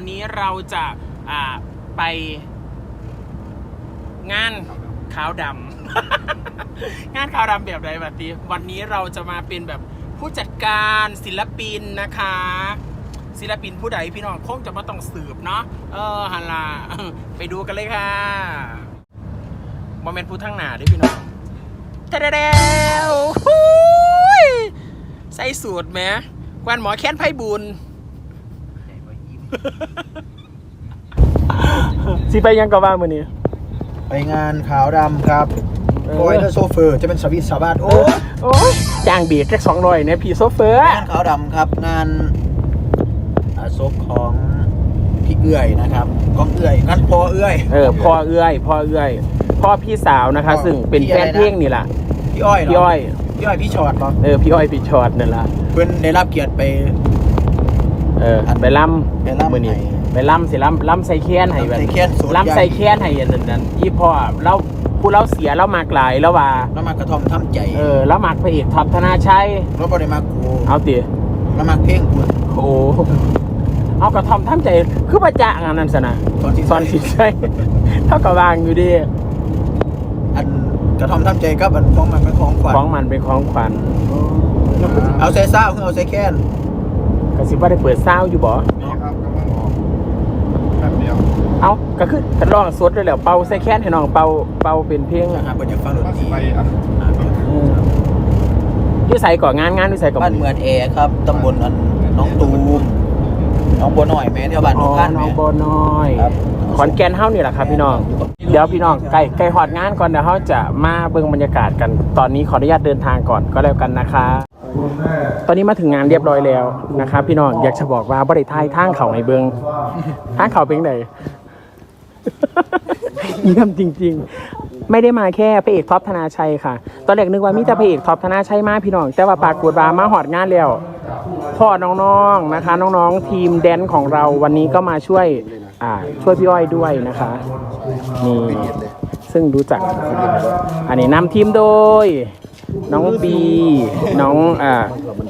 วันนี้เราจะไปงานขาวดำ งานขาวดำแบบไรแบบนี้วันนี้เราจะมาเป็นแบบผู้จัดการศิลปินนะคะ ศิลปินผู้ใดพี่น้องคงจะมาต้องสืบเนาะเออฮันลาไปดูกันเลยค่ะโมเมนต์ผู้ทั้งหนาด้วยพี่น้องเดวฮู้ยใส่สูตรไหมควนหมอแค้นไพ่บุญ สิไปยังกับบ้านมือนี้ ไปงานขาวดำครับเออโอยเดอร์โซเฟอร์จะเป็นสวิตสาบาทโอ้โอ้ยจ้างเบียร์แค่สองร้อยเนี่ยพี่โซเฟอร์งานขาวดำครับงานอาศพของพี่เอื้อยนะครับกองเอื้อยงานพอเอื้อย เออพ่อเอื้อยพ่อเอื้อยพ่อพี่สาวนะคะ พ่อซึ่งเป็นพี่แฟอะไรนนะ เพลงนี่แหละพี่อ้อยเหรพี่อ้อย พี่อ้อยพี่ชอดเหรอเออพี่อ้อยพี่ชอดนั่นแหละเพิ่นได้รับเกียรติไป เอออันไปล่ไปล่ำำมือนี้ให้ไปล่ำสิล่ำล่ำใส่แค้นให้ล่ำใส่แค้นสูตรล่ำใหญ่ใส่แค้นให้อันนั้นนั้นอีพ่อเราผู้เราเสียเรามากหลายแล้วว่าแล้วมากระท่อมทำใจ เออแล้วมากพระเอกท็อปธนาชัยแล้วบ่ได้มากูเอาติแล้วมาเพลงกูโอ้เอากระทอมทำใจคือประจ่างอันนั้นสนะตอนที่ตอนสิใช่เท่ากับวางอยู่ดีอันกระท่อมทำใจกับอันของมันเป็นของขวัญของมันเป็นของขวัญเอาใส่ซ่าคือเอาใส่แค้น กระสิบว่าได้เปิดซาวอยู่บ่นี่ครับกำลังออกแป๊บเดียวเอาก็คือกันร้องสดเลยแหล้วเป่าใส่แค้นให้น้องเป่าเป่าเป็นเพลงนะครับเพิ่นอยากฟังดนว่าตสิรีไปอะอืมอยู่ใส่ก่อนงานงานอยู่ใส่ก่อนบ้านเมืองแอครับตำบลอันน้องตูมน้องบัวหน่อยแม่แถวบ้านอ๋น้อองพันน้องแม่โบน้อย ครับขอนแก่นเฮานี่แหละครับพี่น้อง เดี๋ยวพี่น้องใกล้ใกล้ฮอดงานก่อนเดี๋ยวเฮาจะมาเบิ่งบรรยากาศกัน ตอนนี้ขออนุญาตเดินทางก่อนก็แล้วกันนะคะ ตอนนี้มาถึงงานเรียบร้อยแล้วนะครับ พี่น้องอยากจะบอกว่าบริทายทางเขาในเบิงทางเขาเป็นไหนเยี่ยมจริง ๆ ไม่ได้มาแค่พระเอกท็อปธนาชัยค่ะ ตอนแรกนึกว่ามีแต่พระเอกท็อปธนาชัยมาพี่น้อง แต่ว่าปรากฏว่ามาหอดงานแล้วพ่อน้องๆนะคะ น้องๆทีมแดนของเราวันนี้ก็มาช่วยอ่าช่วยพี่อ้อยด้วยนะคะนี่ซึ่งรู้จัก อันนี้นำทีมโดย น้องบี น้องอ่า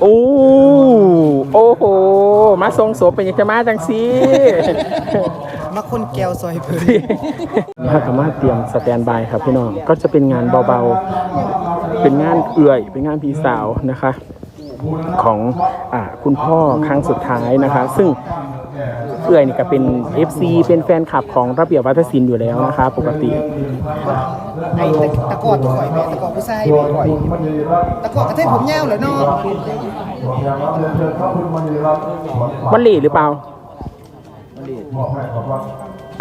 โอ้โอ้โห มาทรงโสเป็นยังจะมาจังซีมาคนแก้วซอยเพิ่นนี่ครับสามารถเตรียมสแตนบายครับพี่น้อง ก็จะเป็นงานเบาๆ เป็นงานเอื่อย เป็นงานพี่สาวนะคะ ของอ่าคุณพ่อครั้งสุดท้ายนะคะ ซึ่ง เอื่อยนี่ก็เป็น FC เป็นแฟนคลับของระเบียบวัฒนศิลป์อยู่แล้วนะคะปกติไอ้ตะตะกอตัวข่อยแม่ตะกอผู้ชายแม่ข่อยตะกอกระเทยผมยาวเหรอเนาะวันหลีหรือเปล่า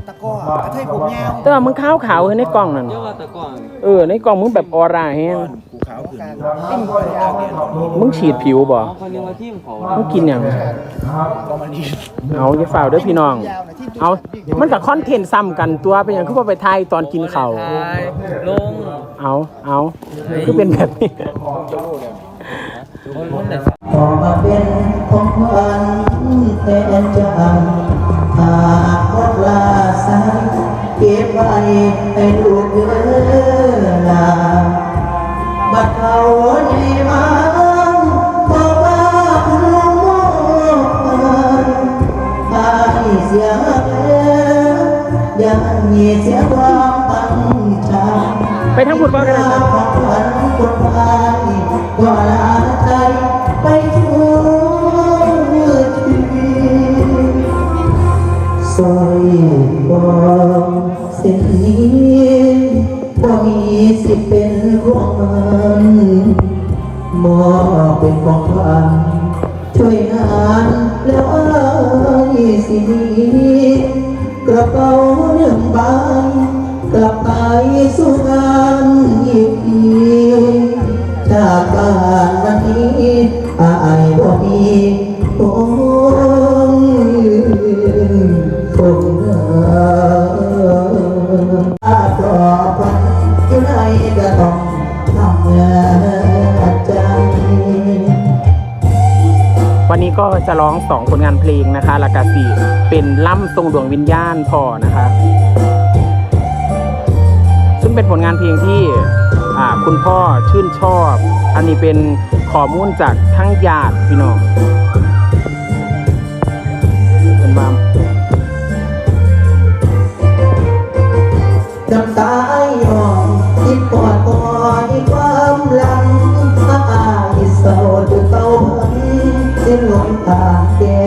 ตะกอกระเทยผมยาวแต่ว่ามึงขาวขาวๆในกล่องนั่นเออในกล่องมึงแบบออร่าแฮงกู ขาวขึ้นติ้งข่อยยาวเนี่ยมึงฉีดผิวบ่มึงกินอย่างเอาอย่าฝ่าวเด้อพี่น้องยาวนะที่เอามันกับคอนเทนต์ซ้ำกันตัวเป็นอย่างคือว่าไปไทยตอนกินข้าวลง เอาเอาคือเป็นแบบนี้ขอมาเป็นของขวัญแทนใจหากพบลาสายเก็บไว้ให้ลูกเออลา บัดเขาใหญ่มาพราะว่าคุณลุงมองพาให้เสียเอออย่ามีเสียความตั้งใจไปทั้งพูดว่างกันเลยครับวัญคนไทยก็ลาใจไปทั่วชีวิตสร้อยค รักมันมอบเป็นของขวัญช่วยงานแล้วเอ้ยสินี้กระเป๋าหนึ่องใบกลับไปสู่งานอีกทีจากบ้านวันนี้อายบ่มีโอ้ ก็จะร้องสองผลงานเพลงนะคะลากาสีเป็นล่ำทรงดวงวิญญาณพ่อนะคะ ซึ่งเป็นผลงานเพลงที่คุณพ่อชื่นชอบ อันนี้เป็นข้อมูลจากทั้งญาติพี่น้อง นหลงทางแก้ไ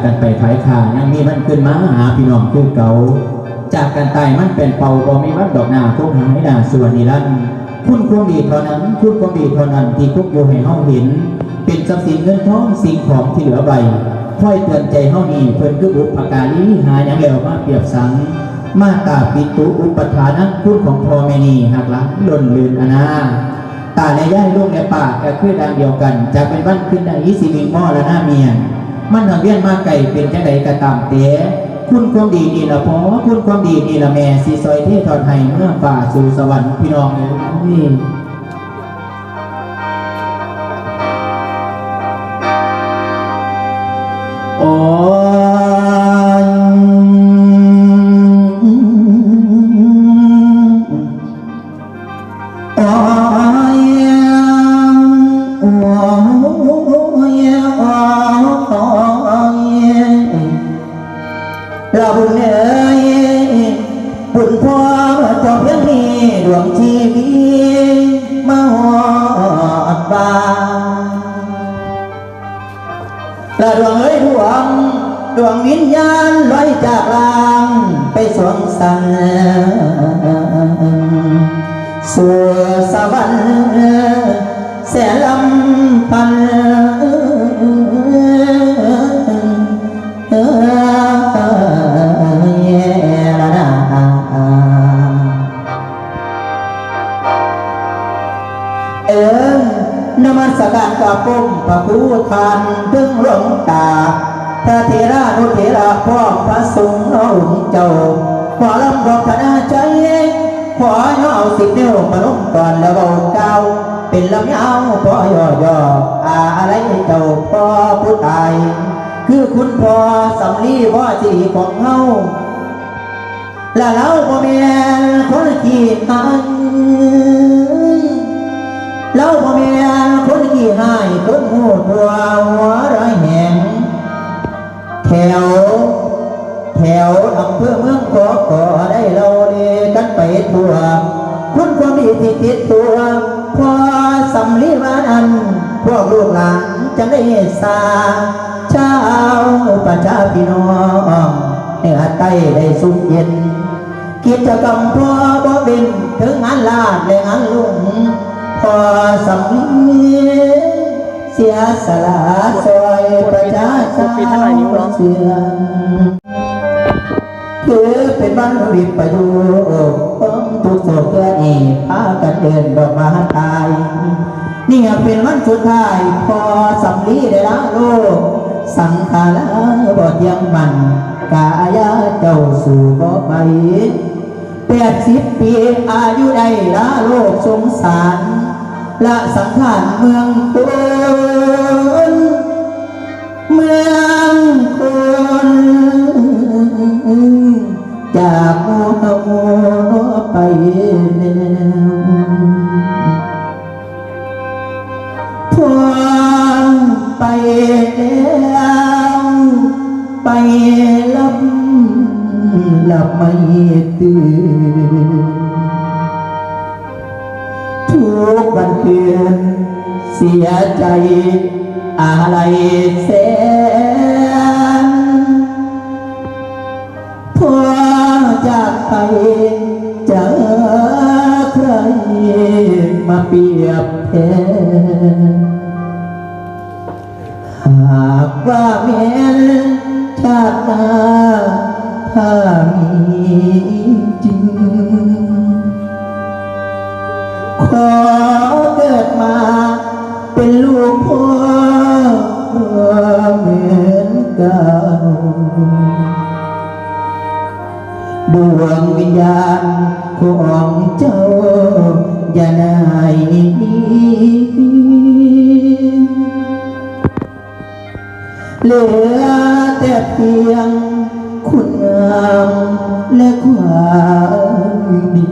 กกันไปภายขายังมีมันขึ้นมาหาพี่น้องคือเก่าจากกันตายมันเป็นเป่าบ่มีวันดอกหน้าคงหายหน้าส่วนนิรันด์คุณความดีเท่านั้น คุณความดีเท่านั้นที่คุกอยู่ให้เฮาเห็น เป็นทรัพย์สินเงินทองสิ่งของที่เหลือใบค่อยเตือนใจเฮานี่เพิ่นคือบุปการีหายังแล้วมาเปรียบสัง มาตาปิตุอุปทานะคุณของพ่อแม่นี่หักหลังล่นลืนอนาตาในย่ายลูกในปากก็คือดังเดียวกันจะเป็นบ้านขึ้นในยี่สิบมิงม้อและหน้าเมีย มันทำเวียนมาไก่เป็นจังใดกระตามเตะคุณความดีนี่ละพอคุณความดีนี่ละแม่สีซอยที่ทอดให้เมื่อฝ่าสู่สวรรค์พี่น้องนี่ ดวงชีวิตมาหอดบานและดวงเอ้ยดวง ดวงวิญญาณลอยจากลางไปสวงสันสู่สวรรค์แสนลำพัน กับปุ้มพระคูทานถึงหลวงตา พระเทรานุเทระพ่อพระสงฆ์เอาองค์เจ้าขอลำดอกคณะใจขอเอาสิบนิ้วมาลุ่มก่อนแล้วเบาเก้าเป็นลำยาวพอย่อย่ออะไรเจ้าพ่อผู้ตาย คือคุณพ่อสำลีพ่อสีของเฮาและเราพ่อแม่นคนขี้มันเราพ่อแม่น คนขี้หายคนหูตัวหัวไรแหงแถว แถวอำเภอเมืองขอขอได้เราเดกันไปทั่วคุณความดีที่ติดตัวพอสำลีวานันพวกลูกหลานจะได้สาเช้าประชาพี่น้องเหนือใต้ได้สุขเย็น กิจกรรมพ่อบ่บินถึงงานลาดและงานลุง พอสำลีเสียสละซอยประชาชนเสียงคือเป็นบ้านวิปโยผมทุกโศกเพื่อเอพากันเดินดอกมาตายนี่เป็นวันสุดท้ายพอสำลีได้ละโลก สังขารบทยังมันกายาเจ้าสู่บ่ไปแปดสิบปีอายุได้ละโลกสงสาร ละสังขารเมืองคนเมืองคนจากโมโมไปแล้ว คืนเสียใจอะไรแสนพอจากไปเจอใครมาเปรียบแทนหากว่าแม้นชาติหน้าถ้ามี ดวงวิญญาณของเจ้าอย่านายเหลือแต่เพียงคุณงามและความดี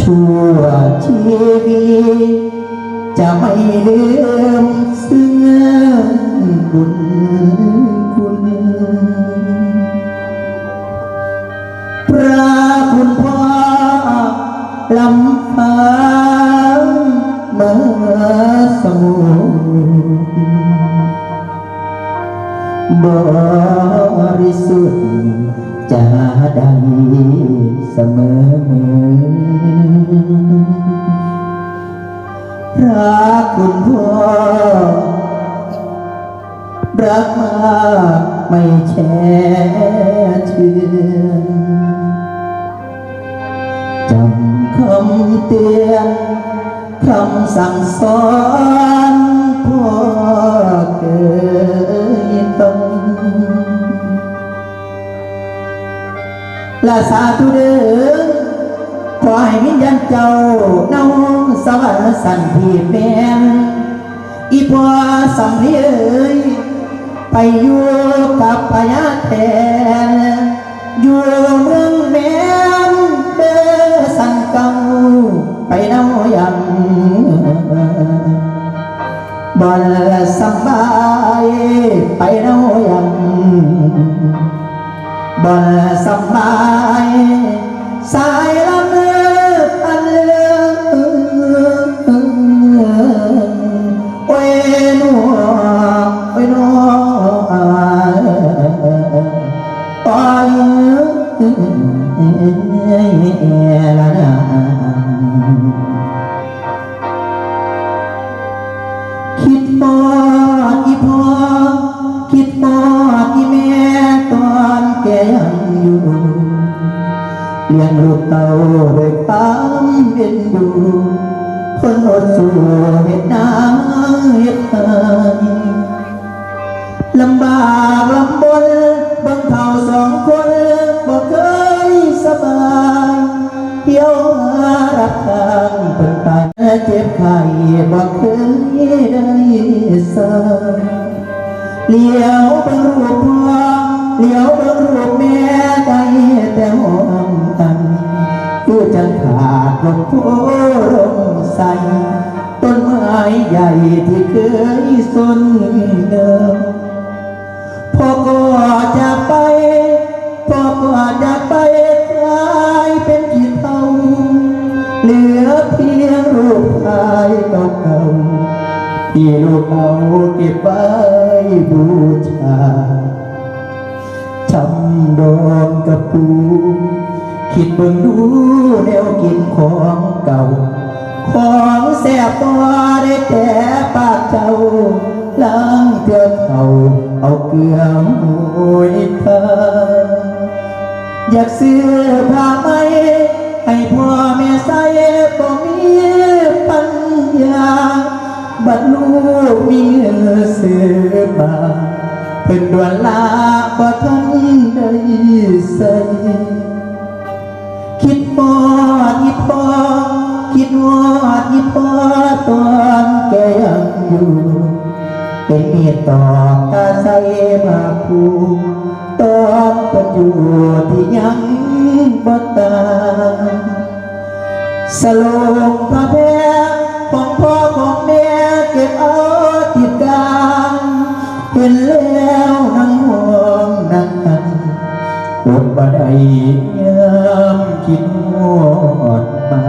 ชั่วชีวิตจะไม่ลืมซึ่ง บุญคุณ พระคุณพ่อลำฟ้าเมื่อสมุทบริสุทธิ์จะได้เสมอพรักคุณพ่อ รักมาไม่แช่เชื่อนจำคำเตือนคำสั่งสอนพ่อเคยต้องลาสาธุเด้อขอให้วิญญาณเจ้าน้องสวรรค์สันทีแม่นอีพ่อสำเร็จ ไปอยู่กับพญาแทนอยู่เมืองแม่นเด้อสันเก่าไปเนายังบ่สบายไปเนายังบ่สบายสายละ คิดบอดอีพ่อคิดบอดอีแม่ตอนแกยังอยู่เลี้ยงลูกเต้าด้วยความเอ็นดูคนอดสู้เห็ดน้ำเห็ดตายลำบากลำบนบางเท่าสองคนบ่เคยางเป็นไปเจ็บไข้บ่เคยได้สายเลี้ยวเบังรูปพ่อเลี้ยวเบังรูปแม่ได้แต่ห้องอันคือจังขาดลมโพลมใสต้นไม้ใหญ่ที่เคยสนเดิมพ่อก็จะไปพ่อก็จะไป รูปถ่าเก่าที่ลูกเอาเก็บไว้บูชาจำดองกับปูคิดเบิ่งดูแนวกินของเก่า ของแสบตัวได้แต่ปากเจ้าล้างเตือเขาเอาเกลือหวยเธออยากซื้อผ้าไหมให้พ่อแม่ใส่ก็มี ปัญาบัดลูกมีเงินซื้อมาเพิ่นดวนลาบ่ทันได้ใส่คิดบอดคิดบอคิดวอดคิดบอตอนแกยังอยู่เป็นเมียต่อตาใสมาคูตอนเป็นอยู่ที่ยังบ่ตายสลงพระแพ้ นแล้วนั่งห่วงนั่งหันอดบ่ได้ยามคิดฮอดมา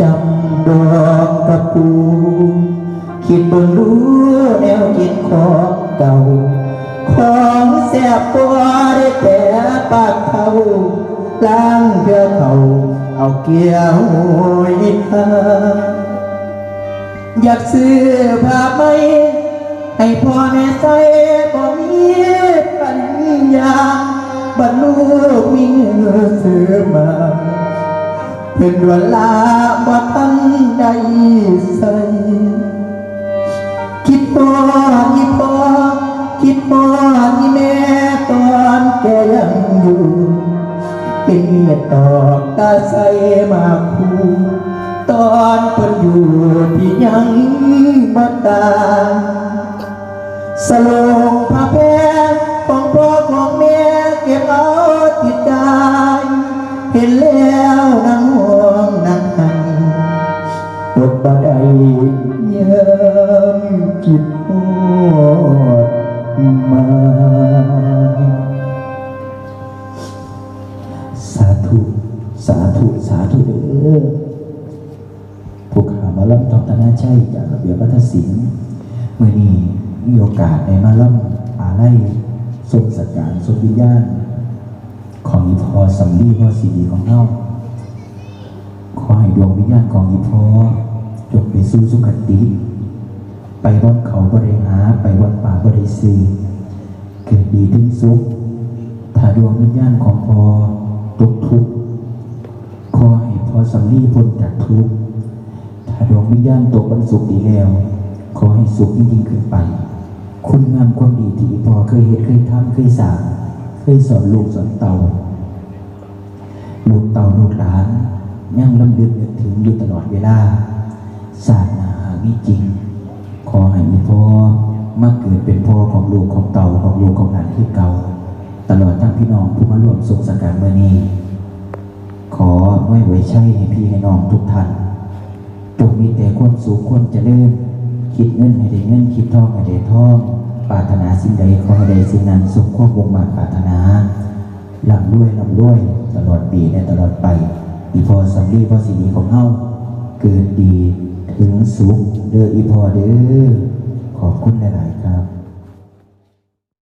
จำดอกกระปูคิดเบิ่งดูแนวกินของเก่า ของแซ่บกว่าได้แต่ปากเท่าล้างเพื่อเขาเอาเกี่ยวหวยทา อยากซื้อผ้าไหมให้พ่อแม่ใส่บ่มีปัญญาบรรลุมีเงินซื้อมาเป็นเวลาบ่ทันได้ใส่คิดบ่คิดบ่คิดบ่ที่แม่ตอนแกยังอยู่เป็นเมียตอกตาใส่มาคูตอน เพิ่นอยู่ที่ยังบ่ตาสโลงพระแพ้ของพ่อของแม่เก็บเอาติดใจเห็นแล้วนั่งห่วงนั่งหันอดบ่ได้ยามคิดฮอดมาสาธุ สาธุ สาธุเด้อ ผู้ขามาล่ำตอบตนาใจจากระเบียบวัฒนศิลป์เมื่อนี้มีโอกาสในมาล่ำอาไล่ทรงสักการทรงวิญญาณของอีพอสำลีพ่อสีดีของเฮาขอให้ดวงวิญญาณของอีพอจงไปสู่สุคติ ไปวัดเขาบริหา ไปวัดป่าบริสีเกิดดีถึงสุขถ้าดวงวิญญาณของพอตกทุกข์ขอให้พอสำลีพ้นจากทุกข์ ดวงวิญญาณตกบรรสุขดีแล้ว ขอให้สุขยิ่งยิ่งขึ้นไป คุณงามความดีที่อีพอเคยเห็นเคยทำเคยสางเคยสอนลูกสอนเต่าลูกเต่าลูกหลานยังลำลึกนึกถึงอยู่ตลอดเวลาศาสนาหามีจริง ขอให้อีพ่อมาเกิดเป็นพ่อของลูกของเต่าของลูกของหลานที่เก่า ตลอดทั้งพี่น้องผู้มาร่วมสุขสังการเมื่อนี้ ขอไว้ไว้ใช้ให้พี่ให้น้องทุกท่าน จงมีแต่ความสุขความเจริญคิดเงินให้ได้เงินคิดทองให้ได้ทองปรารถนาสิ่งใดขอให้ได้สิ่งนั้นสมความวงมาปรารถนาลำรวยลำรวยตลอดปีและตลอดไปอีพอสำลีพอสีดีของเฮาเกิดดีถึงสุขเด้ออีพอเด้อขอบคุณหลาย ๆ ครับ